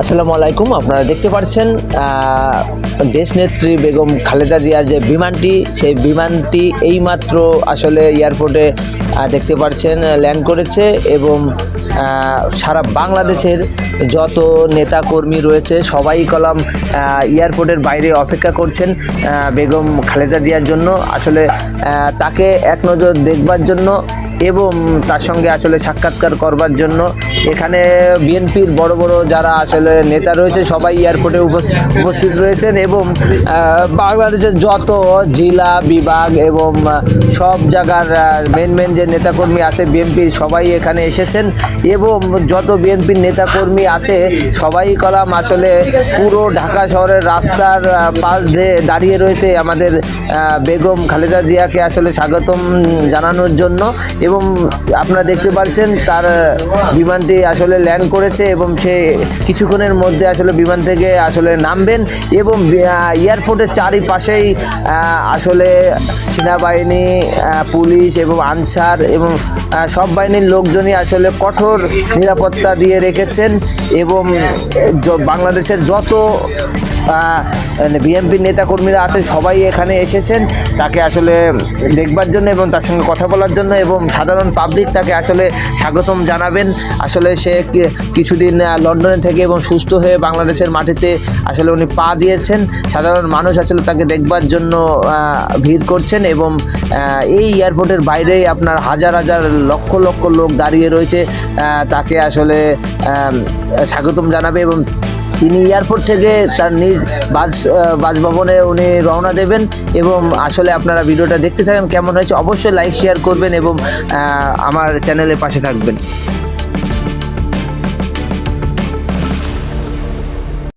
আসসালামু আলাইকুম। আপনারা দেখতে পাচ্ছেন দেশনেত্রী বেগম খালেদা জিয়ার যে বিমানটি, সেই বিমানটি এইমাত্র আসলে এয়ারপোর্টে দেখতে পাচ্ছেন, ল্যান্ড করেছে এবং সারা বাংলাদেশের যত নেতাকর্মী রয়েছে, সবাই কলাম এয়ারপোর্টের বাইরে অপেক্ষা করছেন বেগম খালেদা জিয়ার জন্য। আসলে তাকে এক নজর দেখবার জন্য এবং তার সঙ্গে আসলে সাক্ষাৎকার করবার জন্য এখানে বিএনপির বড় বড় যারা আসলে নেতা রয়েছে, সবাই এয়ারপোর্টে উপস- উপস্থিত রয়েছেন এবং বাংলাদেশের যত জেলা, বিভাগ এবং সব জায়গার মেন মেন যে নেতাকর্মী আছে বিএনপির সবাই এখানে এসেছেন এবং যত বিএনপির নেতাকর্মী আছে, সবাই কলাম আসলে পুরো ঢাকা শহরের রাস্তার পাশ দিয়ে দাঁড়িয়ে রয়েছে আমাদের বেগম খালেদা জিয়াকে আসলে স্বাগতম জানানোর জন্য এবং আপনারা দেখতে পাচ্ছেন তার বিমানটি আসলে ল্যান্ড করেছে এবং সে কিছুক্ষণের মধ্যে আসলে বিমান থেকে আসলে নামবেন এবং এয়ারপোর্টের চারিপাশেই আসলে সেনাবাহিনী পুলিশ এবং আনসার এবং সব বাহিনীর লোকজনই আসলে কঠোর নিরাপত্তা দিয়ে রেখেছেন এবং বাংলাদেশের যত বিএনপির নেতাকর্মীরা আছে সবাই এখানে এসেছেন, তাকে আসলে দেখবার জন্য এবং তার সঙ্গে কথা বলার জন্য এবং সাধারণ পাবলিক তাকে আসলে স্বাগতম জানাবেন। আসলে সে কিছুদিন লন্ডনে থেকে এবং সুস্থ হয়ে বাংলাদেশের মাটিতে আসলে উনি পা দিয়েছেন। সাধারণ মানুষ আসলে তাকে দেখবার জন্য ভিড় করছেন এবং এই এয়ারপোর্টের বাইরেই আপনার হাজার হাজার লক্ষ লক্ষ লোক দাঁড়িয়ে রয়েছে। তাকে আসলে স্বাগতম জানাবে এবং তিনি এয়ারপোর্ট থেকে তার নিজ বাস বাসভবনে উনি রওনা দেবেন এবং আসলে আপনারা ভিডিওটা দেখতে থাকেন, কেমন হয়েছে অবশ্যই লাইক শেয়ার করবেন এবং আমার চ্যানেলের পাশে থাকবেন।